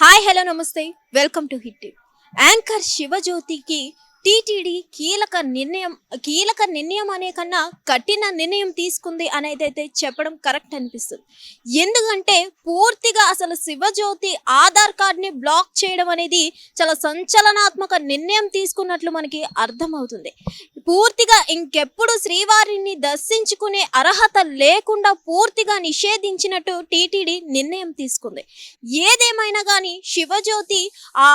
Hi hello నమస్తే. Welcome to hit anchor శివజ్యోతికి TTD కీలక నిర్ణయం కీలక నిర్ణయం అనే కన్నా కఠిన నిర్ణయం తీసుకుంది అనేది అయితే చెప్పడం కరెక్ట్ అనిపిస్తుంది. ఎందుకంటే పూర్తిగా అసలు శివజ్యోతి ఆధార్ కార్డ్ని బ్లాక్ చేయడం అనేది చాలా సంచలనాత్మక నిర్ణయం తీసుకున్నట్లు మనకి అర్థమవుతుంది. పూర్తిగా ఇంకెప్పుడు శ్రీవారిని దర్శించుకునే అర్హత లేకుండా పూర్తిగా నిషేధించినట్టు టీటీడీ నిర్ణయం తీసుకుంది. ఏదేమైనా కానీ శివజ్యోతి ఆ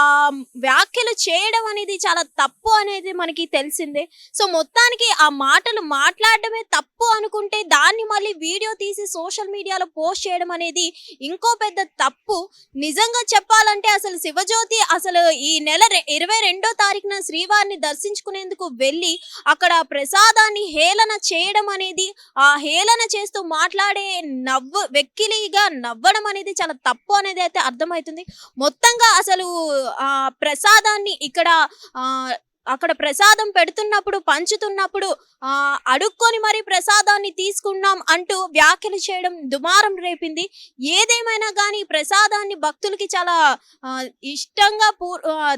వ్యాఖ్యలు చేయడం అనేది చాలా తప్పు అనేది మనకి తెలిసిందే. సో మొత్తానికి ఆ మాటలు మాట్లాడడమే తప్పు అనుకుంటే దాన్ని మళ్ళీ వీడియో తీసి సోషల్ మీడియాలో పోస్ట్ చేయడం అనేది ఇంకో పెద్ద తప్పు. నిజంగా చెప్పాలంటే అసలు శివజ్యోతి అసలు ఈ నెల ఇరవై రెండో తారీఖున శ్రీవారిని దర్శించుకునేందుకు వెళ్ళి అక్కడ ప్రసాదాన్ని హేళన చేయడం అనేది ఆ హేళన చేస్తూ మాట్లాడే నవ్వు వెక్కిలిగా నవ్వడం అనేది చాలా తప్పు అనేది అయితే అర్థమవుతుంది. మొత్తంగా అసలు ఆ ప్రసాదాన్ని ఇక్కడ ఆ అక్కడ ప్రసాదం పెడుతున్నప్పుడు పంచుతున్నప్పుడు ఆ అడుక్కొని మరి ప్రసాదాన్ని తీసుకున్నాం అంటూ వ్యాఖ్యలు చేయడం దుమారం రేపింది. ఏదేమైనా కానీ ప్రసాదాన్ని భక్తులకి చాలా ఇష్టంగా పూ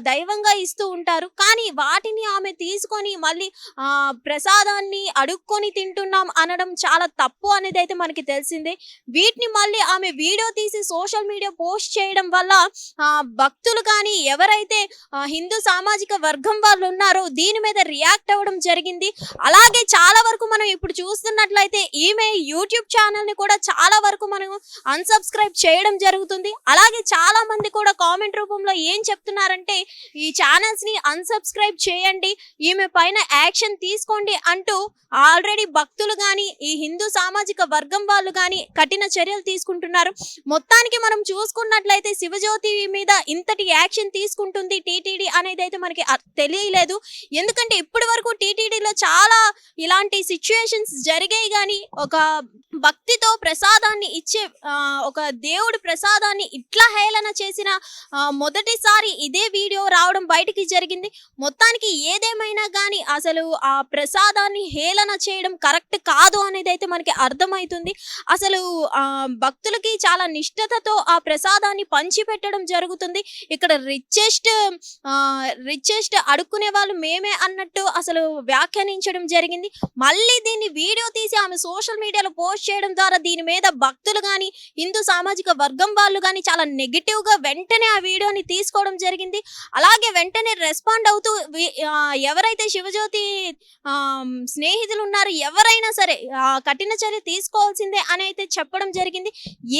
దైవంగా ఇస్తూ ఉంటారు. కానీ వాటిని ఆమె తీసుకొని మళ్ళీ ఆ ప్రసాదాన్ని అడుక్కొని తింటున్నాం అనడం చాలా తప్పు అనేది అయితే మనకి తెలిసిందే. వీటిని మళ్ళీ ఆమె వీడియో తీసి సోషల్ మీడియా పోస్ట్ చేయడం వల్ల ఆ భక్తులు కానీ ఎవరైతే హిందూ సామాజిక వర్గం వాళ్ళు ఉన్నారో. దీని మీద రియాక్ట్ అవ్వడం జరిగింది. అలాగే చాలా వరకు మనం ఇప్పుడు చూస్తున్నట్లయితే ఈమె యూట్యూబ్ ఛానల్ని కూడా చాలా వరకు మనం అన్సబ్స్క్రైబ్ చేయడం జరుగుతుంది. అలాగే చాలా మంది కూడా కామెంట్ రూపంలో ఏం చెప్తున్నారంటే ఈ ఛానల్స్ని అన్సబ్స్క్రైబ్ చేయండి. ఈమె పైన యాక్షన్ తీసుకోండి అంటూ ఆల్రెడీ భక్తులు కానీ ఈ హిందూ సామాజిక వర్గం వాళ్ళు కానీ కఠిన చర్యలు తీసుకుంటున్నారు. మొత్తానికి మనం చూసుకున్నట్లయితే శివజ్యోతి మీద ఇంతటి యాక్షన్ తీసుకుంటుంది టీటీడీ అనేది అయితే మనకి తెలియలేదు. లేదు ఎందుకంటే ఇప్పటి వరకు టీటీడీలో చాలా ఇలాంటి సిచ్యుయేషన్స్ జరిగాయి కానీ ఒక భక్తితో ప్రసాదాన్ని ఇచ్చే ఒక దేవుడి ప్రసాదాన్ని ఇట్లా హేళన చేసిన మొదటిసారి ఇదే వీడియో రావడం బయటికి జరిగింది. మొత్తానికి ఏదేమైనా కానీ అసలు ఆ ప్రసాదాన్ని హేళన చేయడం కరెక్ట్ కాదు అనేది అయితే మనకి అర్థమవుతుంది అసలు భక్తులకి చాలా నిష్ఠతతో ఆ ప్రసాదాన్ని పంచిపెట్టడం జరుగుతుంది. ఇక్కడ రిచెస్ట్ రిచెస్ట్ అడుక్కునే వాళ్ళు మేమే అన్నట్టు అసలు వ్యాఖ్యానించడం జరిగింది. మళ్ళీ దీన్ని వీడియో తీసి ఆమె సోషల్ మీడియాలో పోస్ట్ చేయడం ద్వారా దీని మీద భక్తులు కానీ హిందూ సామాజిక వర్గం వాళ్ళు కానీ చాలా నెగిటివ్గా వెంటనే ఆ వీడియోని తీసుకోవడం జరిగింది. అలాగే వెంటనే రెస్పాండ్ అవుతూ ఎవరైతే శివజ్యోతి స్నేహితులు ఉన్నారో ఎవరైనా సరే కఠిన చర్య తీసుకోవాల్సిందే అని అయితే చెప్పడం జరిగింది.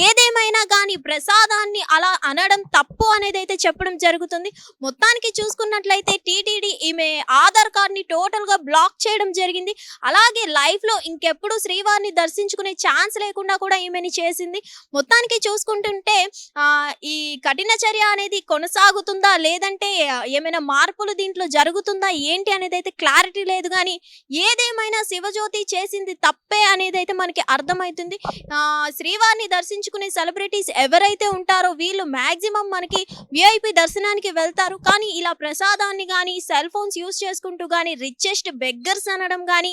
ఏదేమైనా కానీ ప్రసాదాన్ని అలా అనడం తప్పు అనేది అయితే చెప్పడం జరుగుతుంది. మొత్తానికి చూసుకున్నట్లయితే టీటీడీ ఈమె ఆధార్ కార్డ్ని టోటల్గా బ్లాక్ చేయడం జరిగింది. అలాగే లైఫ్లో ఇంకెప్పుడు శ్రీవారిని దర్శించుకునే ఛాన్స్ లేకుండా కూడా ఈమెని చేసింది. మొత్తానికి చూసుకుంటుంటే ఈ కఠిన చర్య అనేది కొనసాగుతుందా? లేదంటే ఏమైనా మార్పులు దీంట్లో జరుగుతుందా? ఏంటి అనేది అయితే క్లారిటీ లేదు కానీ ఏదేమైనా శివజ్యోతి చేసింది తప్పే అనేది అయితే మనకి అర్థమవుతుంది శ్రీవారిని దర్శించుకునే సెలబ్రిటీస్ ఎవరైతే ఉంటారో వీళ్ళు మాక్సిమం మనకి విఐపి దర్శనానికి వెళ్తారు. కానీ ఇలా ప్రసాదాన్ని కానీ సెల్ ఫోన్స్ యూస్ చేసుకుంటూ కానీ రిచెస్ట్ బెగ్గర్స్ అనడం కానీ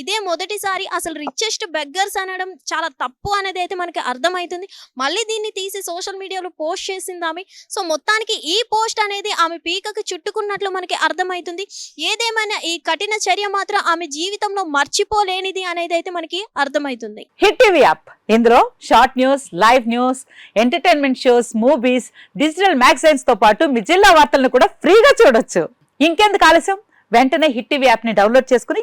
ఇదే మొదటిసారి అసలు రిచెస్ట్ బెగ్గర్స్ అనడం చాలా తప్పు అనేది అయితే మనకి అర్థమవుతుంది మళ్ళీ దీన్ని తీసి సోషల్ మీడియాలో పోస్ట్ చేసింది ఆమె. సో మొత్తానికి ఈ పోస్ట్ అనేది ఆమె పీకకు చుట్టుకున్నట్లు మనకి అర్థమవుతుంది ఏదేమైనా ఈ కఠిన చర్య మాత్రం ఆమె జీవితంలో మర్చిపోలేనిది అనేది అయితే మనకి అర్థమవుతుంది హిట్ టీవీ యాప్ ఇందులో short news live news entertainment shows movies digital మ్యాగజైన్స్తో పాటు మీ జిల్లా వార్తలను కూడా ఫ్రీగా చూడొచ్చు. ఇంకెందుకు ఆలస్యం? వెంటనే హిట్ టీవీ యాప్ని డౌన్లోడ్ చేసుకుని